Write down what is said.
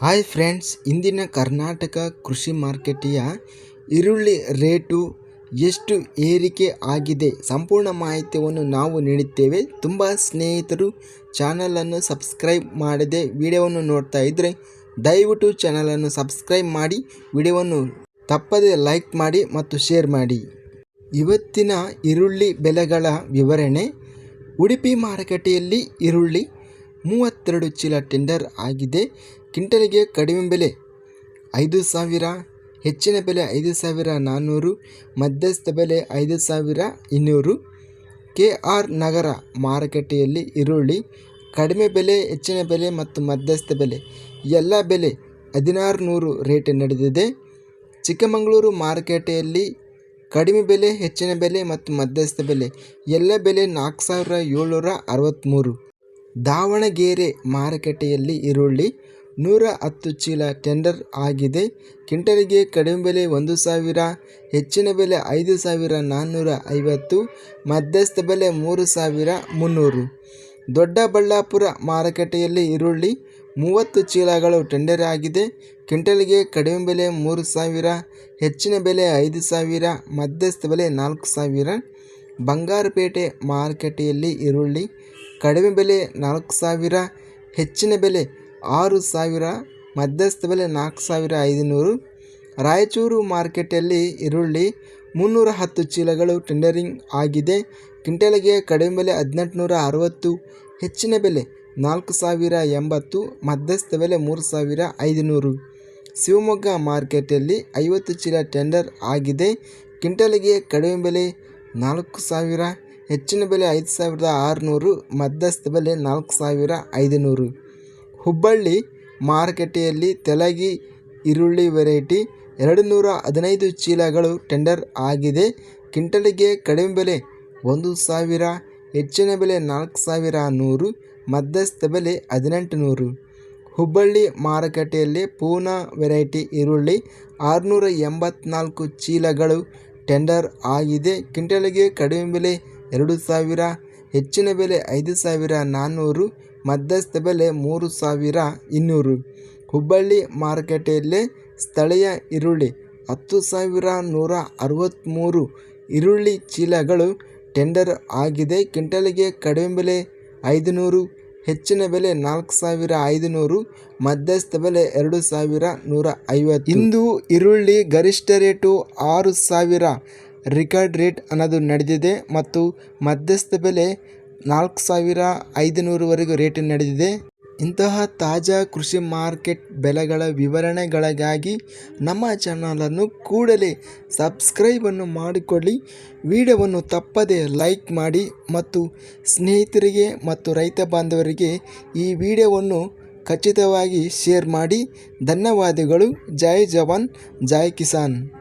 Hi friends, ಇಂದಿನ ಕರ್ನಾಟಕ ಕೃಷಿ ಮಾರ್ಕೆಟಿಯ ಈರುಳ್ಳಿ ರೇಟು ಎಷ್ಟು ಏರಿಕೆ ಆಗಿದೆ ಸಂಪೂರ್ಣ ಮಾಹಿತಿಯನ್ನು ನಾವು ನೀಡುತ್ತೇವೆ ತುಂಬ ಸ್ನೇಹಿತರು ಚಾನಲನ್ನು ಸಬ್ಸ್ಕ್ರೈಬ್ ಮಾಡದೆ ವಿಡಿಯೋವನ್ನು ನೋಡ್ತಾ ಇದ್ದರೆ ದಯವಿಟ್ಟು ಚಾನಲನ್ನು ಸಬ್ಸ್ಕ್ರೈಬ್ ಮಾಡಿ, ವಿಡಿಯೋವನ್ನು ತಪ್ಪದೆ ಲೈಕ್ ಮಾಡಿ ಮತ್ತು ಶೇರ್ ಮಾಡಿ. ಇವತ್ತಿನ ಈರುಳ್ಳಿ ಬೆಲೆಗಳ ವಿವರಣೆ. ಉಡುಪಿ ಮಾರುಕಟ್ಟೆಯಲ್ಲಿ ಈರುಳ್ಳಿ ಮೂವತ್ತೆರಡು ಚೀಲ ಟೆಂಡರ್ ಆಗಿದೆ. ಕ್ವಿಂಟಲಿಗೆ ಕಡಿಮೆ ಬೆಲೆ ಐದು ಸಾವಿರ, ಹೆಚ್ಚಿನ ಬೆಲೆ ಐದು ಸಾವಿರ ನಾನ್ನೂರು ಮಧ್ಯಸ್ಥ ಬೆಲೆ ಐದು ಸಾವಿರ ಇನ್ನೂರು. ಕೆ ಆರ್ ನಗರ ಮಾರುಕಟ್ಟೆಯಲ್ಲಿ ಈರುಳ್ಳಿ ಕಡಿಮೆ ಬೆಲೆ, ಹೆಚ್ಚಿನ ಬೆಲೆ ಮತ್ತು ಮಧ್ಯಸ್ಥ ಬೆಲೆ. ಎಲ್ಲ ಬೆಲೆ ಹದಿನಾರು ನೂರು ರೇಟ್ ನಡೆದಿದೆ. ಚಿಕ್ಕಮಗಳೂರು ಮಾರುಕಟ್ಟೆಯಲ್ಲಿ ಕಡಿಮೆ ಬೆಲೆ, ಹೆಚ್ಚಿನ ಬೆಲೆ ಮತ್ತು ಮಧ್ಯಸ್ಥ ಬೆಲೆ. ಎಲ್ಲ ಬೆಲೆ ನಾಲ್ಕು ಸಾವಿರ ಏಳ್ನೂರ ಅರವತ್ತ್ಮೂರು ದಾವಣಗೆರೆ ಮಾರುಕಟ್ಟೆಯಲ್ಲಿ ಈರುಳ್ಳಿ ನೂರ ಹತ್ತು ಚೀಲ ಟೆಂಡರ್ ಆಗಿದೆ. ಕಿಂಟಲಿಗೆ ಕಡಿಮೆ ಬೆಲೆ ಒಂದು ಸಾವಿರ, ಹೆಚ್ಚಿನ ಬೆಲೆ ಐದು ಸಾವಿರ ನಾನ್ನೂರ ಐವತ್ತು, ಮಧ್ಯಸ್ಥ ಬೆಲೆ ಮೂರು ಸಾವಿರ ಮುನ್ನೂರು. ದೊಡ್ಡಬಳ್ಳಾಪುರ ಮಾರುಕಟ್ಟೆಯಲ್ಲಿ ಈರುಳ್ಳಿ ಮೂವತ್ತು ಚೀಲಗಳು ಟೆಂಡರ್ ಆಗಿದೆ. ಕ್ವಿಂಟಲಿಗೆ ಕಡಿಮೆ ಬೆಲೆ ಮೂರು ಸಾವಿರ, ಹೆಚ್ಚಿನ ಬೆಲೆ ಐದು ಸಾವಿರ, ಮಧ್ಯಸ್ಥ ಬೆಲೆ ನಾಲ್ಕು ಸಾವಿರ. ಬಂಗಾರಪೇಟೆ ಮಾರುಕಟ್ಟೆಯಲ್ಲಿ ಈರುಳ್ಳಿ ಕಡಿಮೆ ಬೆಲೆ ನಾಲ್ಕು ಸಾವಿರ, ಹೆಚ್ಚಿನ ಬೆಲೆ ಆರು ಸಾವಿರ, ಮಧ್ಯಸ್ಥ ಬೆಲೆ ನಾಲ್ಕು ಸಾವಿರ ಐದುನೂರು. ರಾಯಚೂರು ಮಾರ್ಕೆಟಲ್ಲಿ ಈರುಳ್ಳಿ ಮುನ್ನೂರ ಹತ್ತು ಚೀಲಗಳು ಟೆಂಡರಿಂಗ್ ಆಗಿದೆ. ಕ್ವಿಂಟಲ್ಗೆ ಕಡಿಮೆ ಬೆಲೆ ಹದಿನೆಂಟುನೂರ ಅರವತ್ತು, ಹೆಚ್ಚಿನ ಬೆಲೆ ನಾಲ್ಕು ಸಾವಿರ ಎಂಬತ್ತು, ಮಧ್ಯಸ್ಥ ಬೆಲೆ ಮೂರು ಸಾವಿರ ಐದುನೂರು. ಶಿವಮೊಗ್ಗ ಮಾರ್ಕೆಟಲ್ಲಿ ಐವತ್ತು ಚೀಲ ಟೆಂಡರ್ ಆಗಿದೆ. ಕ್ವಿಂಟಲಿಗೆ ಕಡಿಮೆ ಬೆಲೆ ನಾಲ್ಕು ಸಾವಿರ ಹೆಚ್ಚಿನ ಬೆಲೆ ಐದು ಸಾವಿರದ ಆರುನೂರು, ಮಧ್ಯಸ್ಥ ಬೆಲೆ ನಾಲ್ಕು ಸಾವಿರ ಐದುನೂರು. ಹುಬ್ಬಳ್ಳಿ ಮಾರುಕಟ್ಟೆಯಲ್ಲಿ ತೆಲಗಿ ಈರುಳ್ಳಿ ವೆರೈಟಿ ಎರಡು ನೂರ ಹದಿನೈದು ಚೀಲಗಳು ಟೆಂಡರ್ ಆಗಿದೆ. ಕಿಂಟಲಿಗೆ ಕಡಿಮೆ ಬೆಲೆ ಒಂದು ಸಾವಿರ, ಹೆಚ್ಚಿನ ಬೆಲೆ ನಾಲ್ಕು ಸಾವಿರ ನೂರು, ಮಧ್ಯಸ್ಥ ಬೆಲೆ ಹದಿನೆಂಟು ನೂರು. ಹುಬ್ಬಳ್ಳಿ ಮಾರುಕಟ್ಟೆಯಲ್ಲಿ ಪೂನಾ ವೆರೈಟಿ ಈರುಳ್ಳಿ ಆರುನೂರ ಎಂಬತ್ನಾಲ್ಕು ಚೀಲಗಳು ಟೆಂಡರ್ ಆಗಿದೆ. ಕಿಂಟಲಿಗೆ ಕಡಿಮೆ ಬೆಲೆ ಎರಡು ಸಾವಿರ, ಹೆಚ್ಚಿನ ಬೆಲೆ ಐದು ಸಾವಿರ, ನಾನ್ನೂರು, ಮಧ್ಯಸ್ಥ ಬೆಲೆ ಮೂರು ಸಾವಿರ, ಇನ್ನೂರು. ಹುಬ್ಬಳ್ಳಿ ಮಾರುಕಟ್ಟೆಯಲ್ಲಿ ಸ್ಥಳೀಯ ಈರುಳ್ಳಿ ಹತ್ತು ಸಾವಿರ, ನೂರ ಅರವತ್ತ್ಮೂರು ಈರುಳ್ಳಿ ಚೀಲಗಳು ಟೆಂಡರ್ ಆಗಿದೆ. ಕ್ವಿಂಟಲಿಗೆ ಕಡಿಮೆ ಬೆಲೆ ಐದುನೂರು, ಹೆಚ್ಚಿನ ಬೆಲೆ ನಾಲ್ಕು ಸಾವಿರ, ಐದುನೂರು, ಮಧ್ಯಸ್ಥ ಬೆಲೆ ಎರಡು ಸಾವಿರ ನೂರ ಐವತ್ತು. ಇಂದು ಈರುಳ್ಳಿ ಗರಿಷ್ಠ ರೇಟು ಆರು ಸಾವಿರ ರಿಕಾರ್ಡ್ ರೇಟ್ ಅನ್ನೋದು ನಡೆದಿದೆ ಮತ್ತು ಮಧ್ಯಸ್ಥ ಬೆಲೆ ನಾಲ್ಕು ಸಾವಿರ ಐದುನೂರುವರೆಗೂ ರೇಟ್ ನಡೆದಿದೆ. ಇಂತಹ ತಾಜಾ ಕೃಷಿ ಮಾರ್ಕೆಟ್ ಬೆಲೆಗಳ ವಿವರಣೆಗಳಿಗಾಗಿ ನಮ್ಮ ಚಾನಲನ್ನು ಕೂಡಲೇ ಸಬ್ಸ್ಕ್ರೈಬನ್ನು ಮಾಡಿಕೊಳ್ಳಿ. ವಿಡಿಯೋವನ್ನು ತಪ್ಪದೇ ಲೈಕ್ ಮಾಡಿ ಮತ್ತು ಸ್ನೇಹಿತರಿಗೆ ಮತ್ತು ರೈತ ಬಾಂಧವರಿಗೆ ಈ ವಿಡಿಯೋವನ್ನು ಖಚಿತವಾಗಿ ಶೇರ್ ಮಾಡಿ. ಧನ್ಯವಾದಗಳು. ಜೈ ಜವಾನ್. ಜೈ ಕಿಸಾನ್.